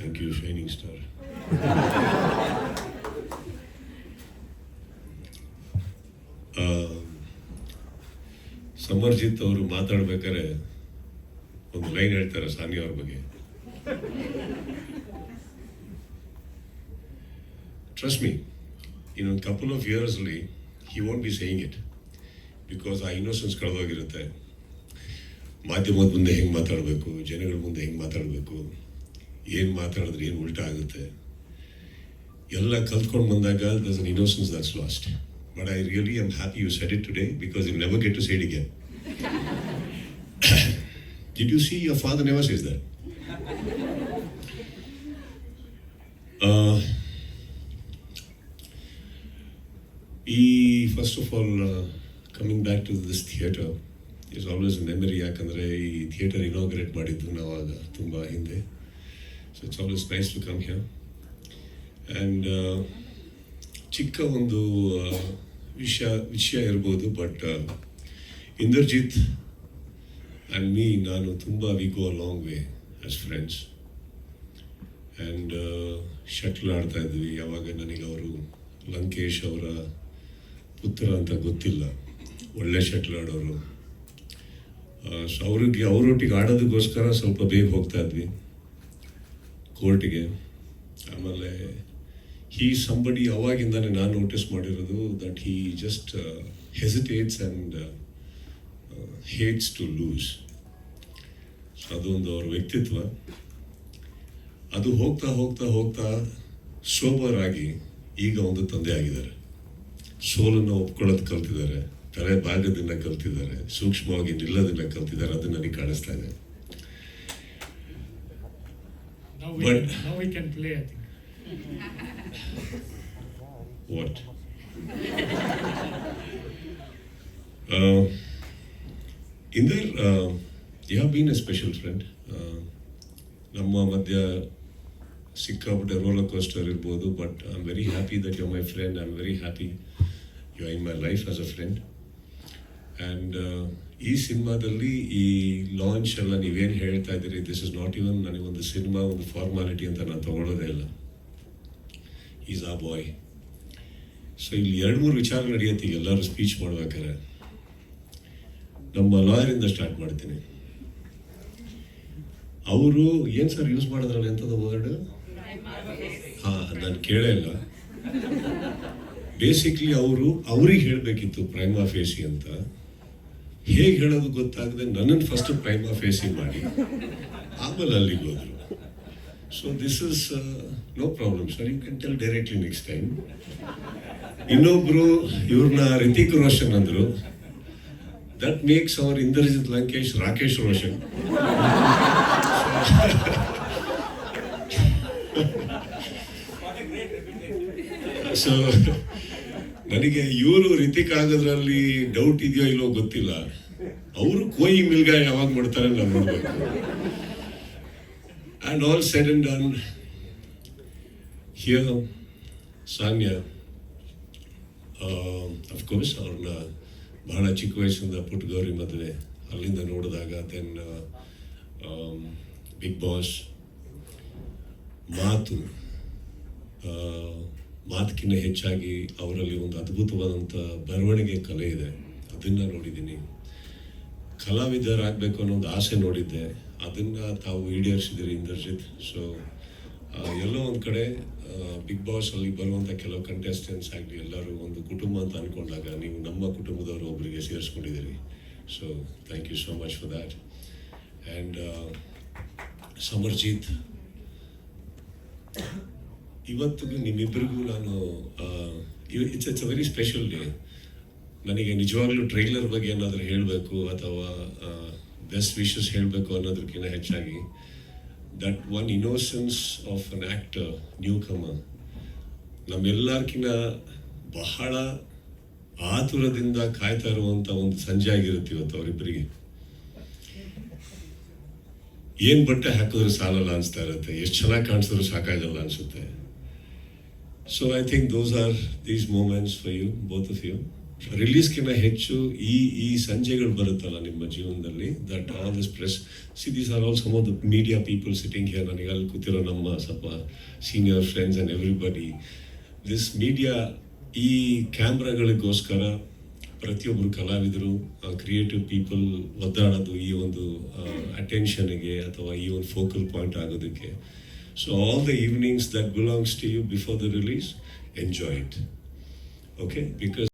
Thank you shining star Samarjith ಅವರು ಮಾತಾಡ್ಬೇಕಾದ್ರೆ ಒಂದು ಲೈನ್ ಹೇಳ್ತಾರೆ ಸಾನಿಯಾ ಅವ್ರ ಬಗ್ಗೆ. ಟ್ರಸ್ಟ್ ಮೀ ಇನ್ ಒಂದು couple of ಇಯರ್ಸ್ಲಿ he want be saying it because ಆ ಇನ್ನೋಸೆನ್ಸ್ ಕಳೆದೋಗಿರುತ್ತೆ. ಮಾಧ್ಯಮದ ಮುಂದೆ ಹೆಂಗೆ ಮಾತಾಡಬೇಕು, ಜನಗಳ ಮುಂದೆ ಹೆಂಗೆ ಮಾತಾಡಬೇಕು? ಏನು ಮಾತಾಡಿದ್ರೆ ಏನು ಉಲ್ಟಾ ಆಗುತ್ತೆ? ಎಲ್ಲ ಕಲ್ತ್ಕೊಂಡು ಬಂದಾಗ thus an innocence that's lost but I really am happy you set it today because you never get to said ಇಗೆ did you see your father never says that ಈ first of all coming back to this theatre is always memory ಯಾಕಂದರೆ ಈ theatre inaugurate ಮಾಡಿದ್ದು ನಾವು ಆಗ ತುಂಬ ಹಿಂದೆ. So it's always nice to come here and ಚಿಕ್ಕ ಒಂದು ವಿಷಯ ವಿಷಯ ಇರ್ಬೋದು ಬಟ್ ಇಂದರ್ಜಿತ್ ಆ್ಯಂಡ್ ಮೀ ನಾನು ತುಂಬ we go a long way as friends and shuttle ಆಡ್ತಾ ಇದ್ವಿ. ಯಾವಾಗ ನನಗೆ ಅವರು ಲಂಕೇಶ್ ಅವರ ಪುತ್ರ ಅಂತ ಗೊತ್ತಿಲ್ಲ. ಒಳ್ಳೆ ಶಟ್ಲ್ ಆಡೋರು. ಸೊ ಅವ್ರಿಗೆ, ಅವರೊಟ್ಟಿಗೆ ಆಡೋದಕ್ಕೋಸ್ಕರ ಸ್ವಲ್ಪ ಬೇಗ ಹೋಗ್ತಾ ಇದ್ವಿ. ಕೋರ್ಟಿಗೆ. ಆಮೇಲೆ ಹೀ ಸಂಬಡಿ ಅವಾಗಿಂದಾನೆ ನಾನು ನೋಟಿಸ್ ಮಾಡಿರೋದು that he just hesitates and hates to lose ಅದೊಂದು ಅವ್ರ ವ್ಯಕ್ತಿತ್ವ. ಅದು ಹೋಗ್ತಾ ಹೋಗ್ತಾ ಹೋಗ್ತಾ ಸೋಬರ್ ಆಗಿ ಈಗ ಒಂದು ತಂದೆ ಆಗಿದ್ದಾರೆ. ಸೋಲನ್ನು ಒಪ್ಕೊಳ್ಳೋದು ಕಲ್ತಿದ್ದಾರೆ. ತಲೆ ಭಾಗದಿಂದ ಕಲ್ತಿದ್ದಾರೆ. ಸೂಕ್ಷ್ಮವಾಗಿ ನಿಲ್ಲೋದನ್ನ ಕಲ್ತಿದ್ದಾರೆ. ಅದು ನನಗೆ ಕಾಣಿಸ್ತಾ ಇದೆ. Now we, But- can, now we can play, I think. What? uh, Inder, uh, you have been a special friend. Uh, ನಮ್ಮ ಮಧ್ಯ ಸಿಕ್ಕಾಪಟ್ಟೆ ರೋಲರ್ ಕೋಸ್ಟರ್ ಇರ್ಬೋದು but I am very happy that you my friend I am very happy you in my life as a friend and ಈ ಸಿನಿಮಾದಲ್ಲಿ ಈ launch ಎಲ್ಲ ನೀವೇನು ಹೇಳ್ತಾ ಇದ್ದೀರಿ ದಿಸ್ ಇಸ್ ನಾಟ್ ಇವನ್ ನನಗೊಂದು ಸಿನಿಮಾ, ಒಂದು ಫಾರ್ಮಾಲಿಟಿ ಅಂತ ನಾನು ತಗೊಳ್ಳೋದೇ ಇಲ್ಲ. ಈಸ್ ಆ ಬಾಯ್ ಸೊ ಇಲ್ಲಿ ಎರಡು ಮೂರು ವಿಚಾರ ನಡೆಯುತ್ತೆ ಎಲ್ಲರೂ ಸ್ಪೀಚ್ ಮಾಡ್ಬೇಕಾದ್ರೆ. ನಮ್ಮ ಲಾಯರಿಂದ ಸ್ಟಾರ್ಟ್ ಮಾಡ್ತೀನಿ. ಅವರು, ಏನು ಸರ್ ಯೂಸ್ ಮಾಡಿದ್ರಲ್ಲ ಎಂಥದ್ದು ವರ್ಡ್ ಹಾಂ, ನಾನು ಕೇಳೇ ಇಲ್ಲ. ಬೇಸಿಕ್ಲಿ ಅವರು, ಅವ್ರಿಗೆ ಹೇಳಬೇಕಿತ್ತು ಪ್ರೈಮಾ ಫೇಸಿ ಅಂತ. ಹೇಗೆ ಹೇಳೋದು ಗೊತ್ತಾಗದೆ ನನ್ನನ್ನು ಫಸ್ಟ್ ಟೈಮ್ ಆಫ್ ಫೇಸಿಂಗ್ ಮಾಡಿ, ಆಮೇಲೆ ಅಲ್ಲಿಗೆ ಹೋದರು. So this is no problem sir you can tell directly next time ಇನ್ನೊಬ್ರು ಇವ್ರನ್ನ ರಿತಿಕ್ ರೋಷನ್ ಅಂದರು. That makes our Indrajit Lankesh Rakesh Roshan so ನನಗೆ ಇವರು ರೀತಿ ಆಗೋದ್ರಲ್ಲಿ ಡೌಟ್ ಇದೆಯೋ ಇಲ್ಲೋ ಗೊತ್ತಿಲ್ಲ. ಅವರು ಕೋಯಿ ಮಿಲ್ಗ ಯಾವಾಗ ಮಾಡ್ತಾರೆ ನಾನು ನೋಡ್ಬೇಕು. And all said and done here Saanya of course ಅವ್ರನ್ನ ಬಹಳ ಚಿಕ್ಕ ವಯಸ್ಸಿಂದ ಪುಟ್ಟ ಗೌರಿ ಮದುವೆ. ಅಲ್ಲಿಂದ ನೋಡಿದಾಗ ದೆನ್ ಬಿಗ್ ಬಾಸ್ ಮಾತು ಮಾತಕ್ಕಿಂತ ಹೆಚ್ಚಾಗಿ ಅವರಲ್ಲಿ ಒಂದು ಅದ್ಭುತವಾದಂಥ ಬರವಣಿಗೆ ಕಲೆ ಇದೆ. ಅದನ್ನು ನೋಡಿದ್ದೀನಿ. ಕಲಾವಿದರಾಗಬೇಕು ಅನ್ನೋ ಒಂದು ಆಸೆ ನೋಡಿದ್ದೆ. ಅದನ್ನು ತಾವು ಈಡೇರಿಸಿದಿರಿ ಇಂದರ್ಜಿತ್. ಸೊ ಎಲ್ಲೋ ಒಂದು ಕಡೆ ಬಿಗ್ ಬಾಸಲ್ಲಿ ಬರುವಂಥ ಕೆಲವು ಕಂಟೆಸ್ಟೆಂಟ್ಸ್ ಆಗಲಿ, ಎಲ್ಲರೂ ಒಂದು ಕುಟುಂಬ ಅಂತ ಅಂದ್ಕೊಂಡಾಗ ನೀವು ನಮ್ಮ ಕುಟುಂಬದವರು ಒಬ್ಬರಿಗೆ ಸೇರಿಸ್ಕೊಂಡಿದ್ದೀರಿ. So thank you so much for that and Samarjith. ಇವತ್ತಿಗೂ ನಿಮ್ಮಿಬ್ಬರಿಗೂ ನಾನು it's it's a very special day ನನಗೆ ನಿಜವಾಗ್ಲೂ ಟ್ರೈಲರ್ ಬಗ್ಗೆ ಏನಾದರೂ ಹೇಳಬೇಕು ಅಥವಾ ಬೆಸ್ಟ್ ವಿಶಸ್ ಹೇಳಬೇಕು ಅನ್ನೋದಕ್ಕಿಂತ ಹೆಚ್ಚಾಗಿ that one innocence of an actor newcomer ನಮ್ಮೆಲ್ಲರ್ಕಿಂತ ಬಹಳ ಆತುರದಿಂದ ಕಾಯ್ತಾ ಇರುವಂಥ ಒಂದು ಸಂಜೆ ಆಗಿರುತ್ತೆ ಇವತ್ತು ಅವರಿಬ್ಬರಿಗೆ ಏನು ಬಟ್ಟೆ ಹಾಕಿದ್ರು ಸಾಲಲ್ಲ ಅನಿಸ್ತಾ ಇರುತ್ತೆ. ಎಷ್ಟು ಚೆನ್ನಾಗಿ ಕಾಣಿಸಿದ್ರು ಸಾಕಾಗಲ್ಲ ಅನ್ಸುತ್ತೆ. So I think those are these moments for you both of you ರಿಲೀಸ್ಗಿಂತ ಹೆಚ್ಚು ಈ ಈ ಸಂಜೆಗಳು ಬರುತ್ತಲ್ಲ ನಿಮ್ಮ ಜೀವನದಲ್ಲಿ. That all this press see these are all some of the media people sitting here ನನಗೆ ಅಲ್ಲಿ ಕೂತಿರೋ ನಮ್ಮ ಸ್ವಲ್ಪ senior friends and everybody this media ಈ ಕ್ಯಾಮ್ರಾಗಳಿಗೋಸ್ಕರ ಪ್ರತಿಯೊಬ್ಬರು ಕಲಾವಿದರು ಕ್ರಿಯೇಟಿವ್ ಪೀಪಲ್ ಒದ್ದಾಡೋದು ಈ ಒಂದು ಅಟೆನ್ಷನ್ಗೆ ಅಥವಾ ಈ ಒಂದು ಫೋಕಲ್ ಪಾಯಿಂಟ್ ಆಗೋದಕ್ಕೆ So all the evenings that belongs to you before the release, enjoy it. Okay? Because